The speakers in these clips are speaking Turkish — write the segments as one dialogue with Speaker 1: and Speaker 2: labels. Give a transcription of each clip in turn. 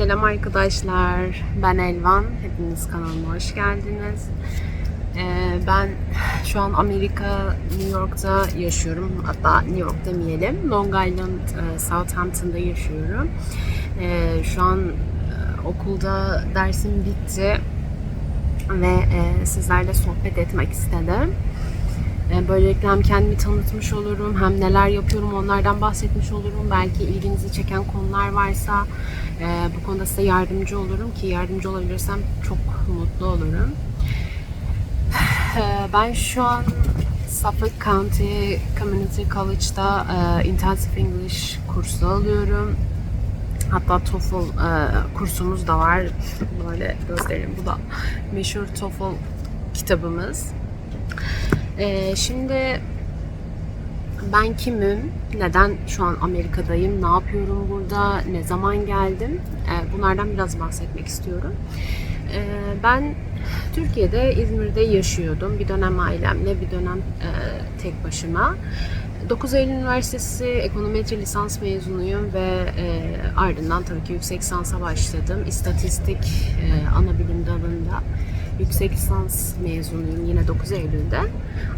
Speaker 1: Selam arkadaşlar. Ben Elvan. Hepiniz kanalıma hoş geldiniz. Ee, ben şu an Amerika, New York'ta yaşıyorum. Hatta New York demeyelim. Long Island, e, Southampton'da yaşıyorum. Ee, şu an e, okulda dersim bitti ve e, sizlerle sohbet etmek istedim. E, Böylelikle hem kendimi tanıtmış olurum, hem neler yapıyorum onlardan bahsetmiş olurum. Belki ilginizi çeken konular varsa e, bu konuda size yardımcı olurum ki yardımcı olabilirsem çok mutlu olurum. E, Ben şu an Suffolk County Community College'da Intensive English kursu alıyorum. Hatta TOEFL e, kursumuz da var. Böyle göstereyim. Bu da meşhur TOEFL kitabımız. Ee, şimdi ben kimim? Neden şu an Amerika'dayım? Ne yapıyorum burada? Ne zaman geldim? Ee, bunlardan biraz bahsetmek istiyorum. Ee, ben Türkiye'de, İzmir'de yaşıyordum. Bir dönem ailemle, bir dönem e, tek başıma. 9 Eylül Üniversitesi Ekonometri lisans mezunuyum ve e, ardından tabii ki yüksek lisansa başladım. İstatistik e, ana bilim dalında yüksek lisans mezunuyum yine 9 Eylül'de.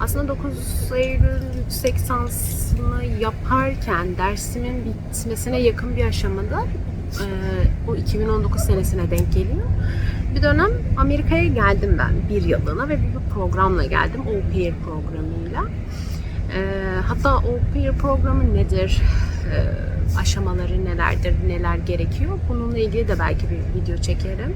Speaker 1: Aslında 9 Eylül yüksek lisansını yaparken dersimin bitmesine yakın bir aşamada e, bu 2019 senesine denk geliyor. Bir dönem Amerika'ya geldim ben bir yılına ve bir programla geldim. Au Pair programıyla. E, hatta Au Pair programı nedir? E, aşamaları nelerdir? Neler gerekiyor? Bununla ilgili de belki bir video çekerim.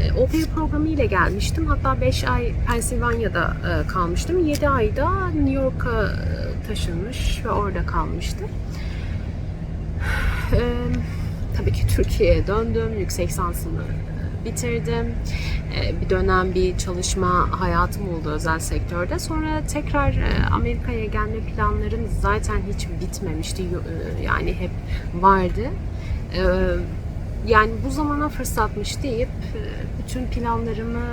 Speaker 1: E, Au Pair programı ile gelmiştim. Hatta 5 ay Pennsylvania'da e, kalmıştım. 7 ayda New York'a e, taşınmış ve orada kalmıştım. E, tabii ki Türkiye'ye döndüm. Yüksek lisansımı bitirdim. E, bir dönem bir çalışma hayatım oldu özel sektörde. Sonra tekrar e, Amerika'ya gelme planlarım zaten hiç bitmemişti. E, Yani hep vardı. E, yani bu zamana fırsatmış deyip e, bütün planlarımı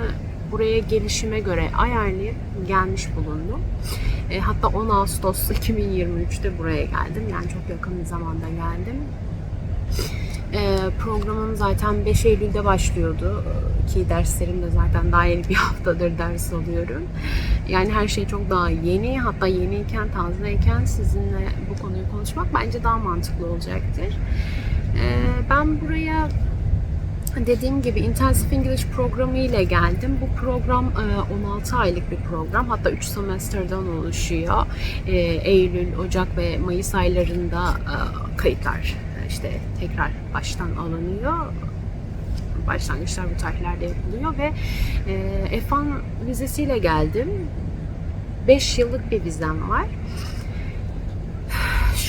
Speaker 1: buraya gelişime göre ayarlayıp gelmiş bulundum. Hatta 10 Ağustos 2023'te buraya geldim. Yani çok yakın bir zamanda geldim. E, programım zaten 5 Eylül'de başlıyordu E, ki derslerim de zaten daha yeni bir haftadır ders alıyorum. Yani her şey çok daha yeni. Hatta yeniyken, tazeyken sizinle bu konuyu konuşmak bence daha mantıklı olacaktır. E, ben buraya dediğim gibi Intensive English programı ile geldim. Bu program e, 16 aylık bir program. Hatta 3 semesterden oluşuyor. E, Eylül, Ocak ve Mayıs aylarında e, kayıtlar e, işte tekrar baştan alınıyor. Başlangıçlar bu tarihlerde yapılıyor ve e, F1 vizesiyle geldim. 5 yıllık bir vizem var.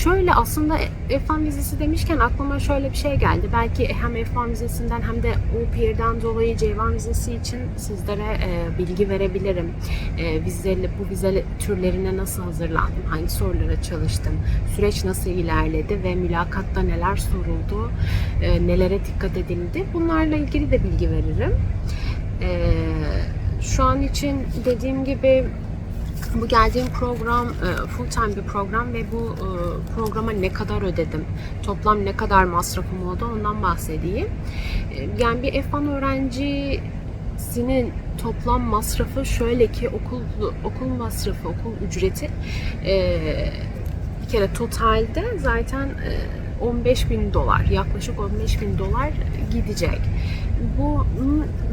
Speaker 1: Şöyle aslında F1 vizesi demişken aklıma şöyle bir şey geldi. Belki hem F1 vizesinden hem de au pair'den dolayı C1 vizesi için sizlere e, bilgi verebilirim. E, vizeli, bu vize türlerine nasıl hazırlandım, hangi sorulara çalıştım, süreç nasıl ilerledi ve mülakatta neler soruldu, e, nelere dikkat edildi. Bunlarla ilgili de bilgi veririm. E, şu an için dediğim gibi bu geldiğim program e, full time bir program ve bu e, programa ne kadar ödedim, toplam ne kadar masrafım oldu ondan bahsedeyim. E, Yani bir F1 öğrencisinin toplam masrafı şöyle ki okul okul masrafı, okul ücreti bir kere totalde zaten e, 15 bin dolar, yaklaşık 15 bin dolar gidecek. Bu,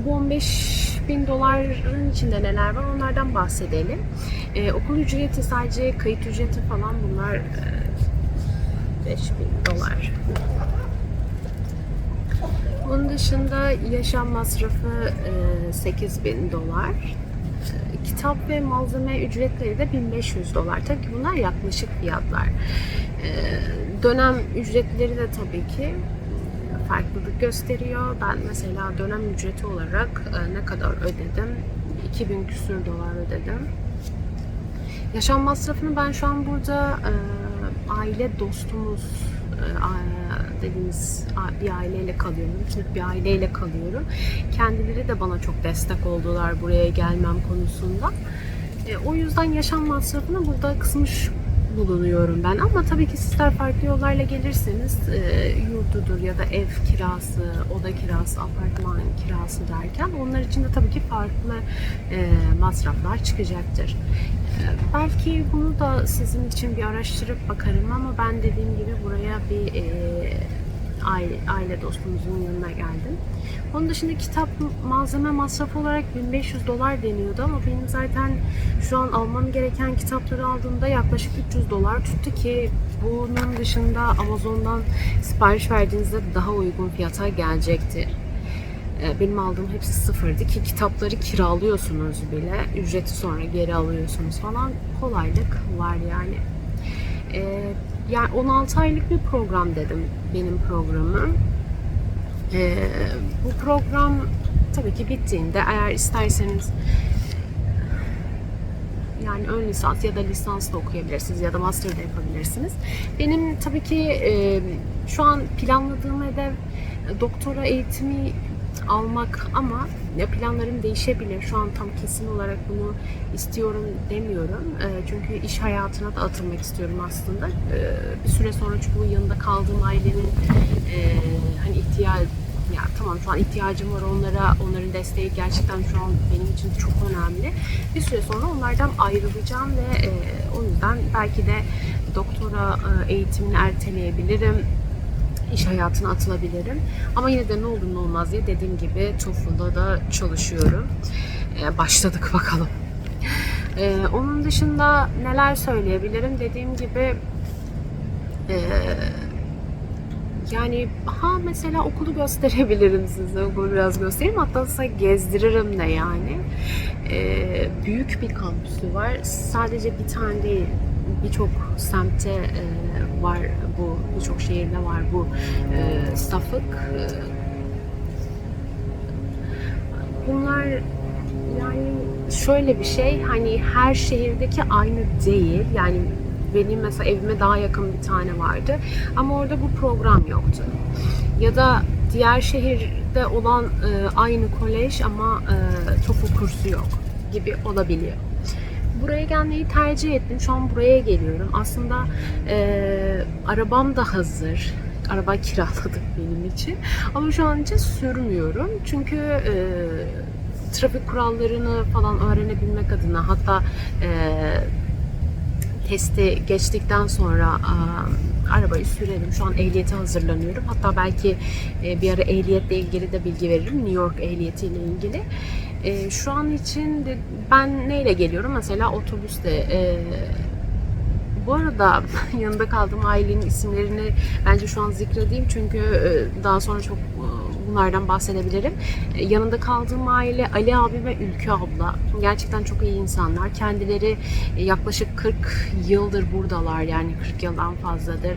Speaker 1: bu 15 bin doların içinde neler var onlardan bahsedelim. Ee, okul ücreti sadece kayıt ücreti falan bunlar e, 5 bin dolar. Bunun dışında yaşam masrafı e, 8 bin dolar. E, Kitap ve malzeme ücretleri de 1500 dolar. Tabii ki bunlar yaklaşık fiyatlar. E, Dönem ücretleri de tabii ki farklılık gösteriyor. Ben mesela dönem ücreti olarak e, ne kadar ödedim? 2000 küsür dolar ödedim. Yaşam masrafını ben şu an burada e, aile dostumuz e, dediğimiz bir aileyle kalıyorum. Türk bir aileyle kalıyorum. Kendileri de bana çok destek oldular buraya gelmem konusunda. O yüzden yaşam masrafını burada kısmış bulunuyorum ben ama tabii ki sizler farklı yollarla gelirseniz e, yurdudur ya da ev kirası, oda kirası, apartman kirası derken onlar için de tabii ki farklı e, masraflar çıkacaktır. E, belki bunu da sizin için bir araştırıp bakarım ama ben dediğim gibi buraya bir e, aile, aile dostumuzun yanına geldim. Onun dışında kitap malzeme masrafı olarak 1500 dolar deniyordu ama benim zaten şu an almam gereken kitapları aldığımda yaklaşık 300 dolar tuttu ki bunun dışında Amazon'dan sipariş verdiğinizde daha uygun fiyata gelecekti. Ee, Benim aldığım hepsi sıfırdı ki kitapları kiralıyorsunuz bile. Ücreti sonra geri alıyorsunuz falan. Kolaylık var yani. Ee, yani 16 aylık bir program dedim benim programım. Ee, bu program tabii ki bittiğinde eğer isterseniz yani ön lisans ya da lisans da okuyabilirsiniz ya da master da yapabilirsiniz. Benim tabii ki e, şu an planladığım hedef doktora eğitimi almak ama ya planlarım değişebilir. Şu an tam kesin olarak bunu istiyorum demiyorum. E, çünkü iş hayatına da atılmak istiyorum aslında. E, bir süre sonra çünkü bu yanında kaldığım ailenin e, hani ihtiyaç ya tamam şu an ihtiyacım var onlara, onların desteği gerçekten şu an benim için çok önemli. Bir süre sonra onlardan ayrılacağım ve e, o yüzden belki de doktora e, eğitimini erteleyebilirim iş hayatına atılabilirim. Ama yine de ne olur ne olmaz diye dediğim gibi TOEFL'da da çalışıyorum. E, başladık bakalım. E, onun dışında neler söyleyebilirim? Dediğim gibi e, yani ha mesela okulu gösterebilirim size. Okulu biraz göstereyim. Hatta size gezdiririm de yani. Ee, büyük bir kampüsü var. Sadece bir tane değil. Birçok semte e, var bu. Birçok şehirde var bu e, Suffolk. E, bunlar yani şöyle bir şey hani her şehirdeki aynı değil. Yani benim mesela evime daha yakın bir tane vardı. Ama orada bu program yoktu. Ya da diğer şehirde olan e, aynı kolej ama e, TOEFL kursu yok gibi olabiliyor. Buraya gelmeyi tercih ettim. Şu an buraya geliyorum. Aslında e, arabam da hazır. Araba kiraladık benim için. Ama şu an için sürmüyorum. Çünkü e, trafik kurallarını falan öğrenebilmek adına hatta e, testi geçtikten sonra a, arabayı sürerim. Şu an ehliyete hazırlanıyorum. Hatta belki e, bir ara ehliyetle ilgili de bilgi veririm. New York ehliyetiyle ilgili. E, şu an için de ben neyle geliyorum? Mesela otobüste. E, bu arada yanında kaldığım ailenin isimlerini bence şu an zikredeyim çünkü e, daha sonra çok e, bunlardan bahsedebilirim. E, Yanında kaldığım aile Ali abi ve Ülkü abla. Gerçekten çok iyi insanlar. Kendileri yaklaşık 40 yıldır buradalar yani 40 yıldan fazladır.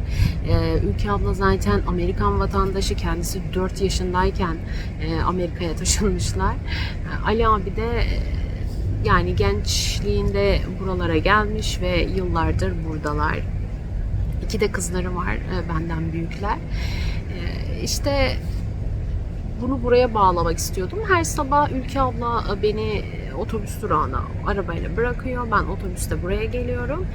Speaker 1: Ülkü abla zaten Amerikan vatandaşı. Kendisi 4 yaşındayken Amerika'ya taşınmışlar. Ali abi de yani gençliğinde buralara gelmiş ve yıllardır buradalar. İki de kızları var e, benden büyükler. E, İşte bunu buraya bağlamak istiyordum. Her sabah Ülke abla e, beni otobüs durağına arabayla bırakıyor. Ben otobüste buraya geliyorum.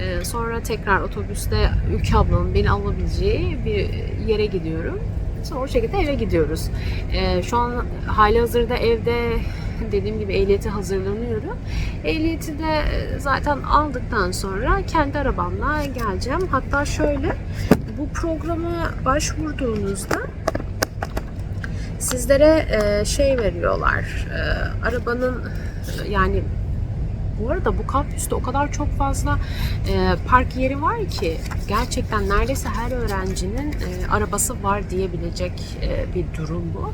Speaker 1: E, Sonra tekrar otobüste Ülke ablanın beni alabileceği bir yere gidiyorum. Sonra o şekilde eve gidiyoruz. E, Şu an hali hazırda evde dediğim gibi ehliyete hazırlanıyorum. Ehliyeti de e, zaten aldıktan sonra kendi arabamla geleceğim. Hatta şöyle bu programa başvurduğunuzda sizlere e, şey veriyorlar. E, arabanın yani bu arada bu kampüste o kadar çok fazla e, park yeri var ki gerçekten neredeyse her öğrencinin e, arabası var diyebilecek e, bir durum bu.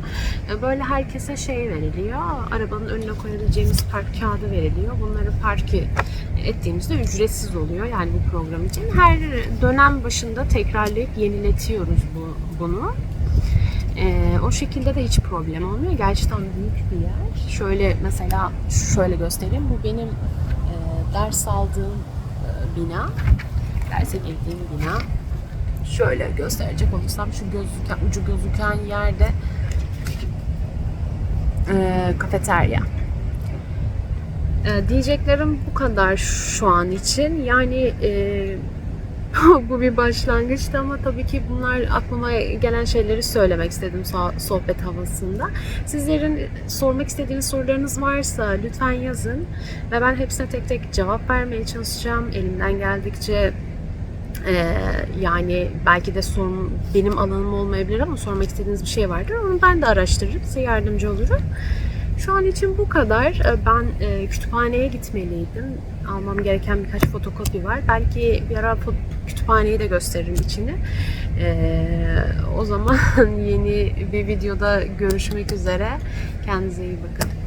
Speaker 1: E, böyle herkese şey veriliyor. Arabanın önüne koyabileceğimiz park kağıdı veriliyor. Bunları park ettiğimizde ücretsiz oluyor yani bu program için. Her dönem başında tekrarlayıp yeniletiyoruz bu bunu. Ee, o şekilde de hiç problem olmuyor. Gerçekten büyük bir yer. Şöyle mesela şöyle göstereyim. Bu benim e, ders aldığım e, bina. Derse girdiğim bina. Şöyle gösterecek olursam şu gözüken, ucu gözüken yerde e, kafeterya. E, diyeceklerim bu kadar şu an için. Yani e, Bu bir başlangıçtı ama tabii ki bunlar aklıma gelen şeyleri söylemek istedim so- sohbet havasında. Sizlerin sormak istediğiniz sorularınız varsa lütfen yazın ve ben hepsine tek tek cevap vermeye çalışacağım. Elimden geldikçe ee, yani belki de sorun benim alanım olmayabilir ama sormak istediğiniz bir şey vardır. Onu ben de araştırırım, size yardımcı olurum. Şu an için bu kadar. Ee, Ben e, kütüphaneye gitmeliydim. Almam gereken birkaç fotokopi var. Belki bir ara kütüphaneyi de gösteririm içini. Ee, o zaman yeni bir videoda görüşmek üzere. Kendinize iyi bakın.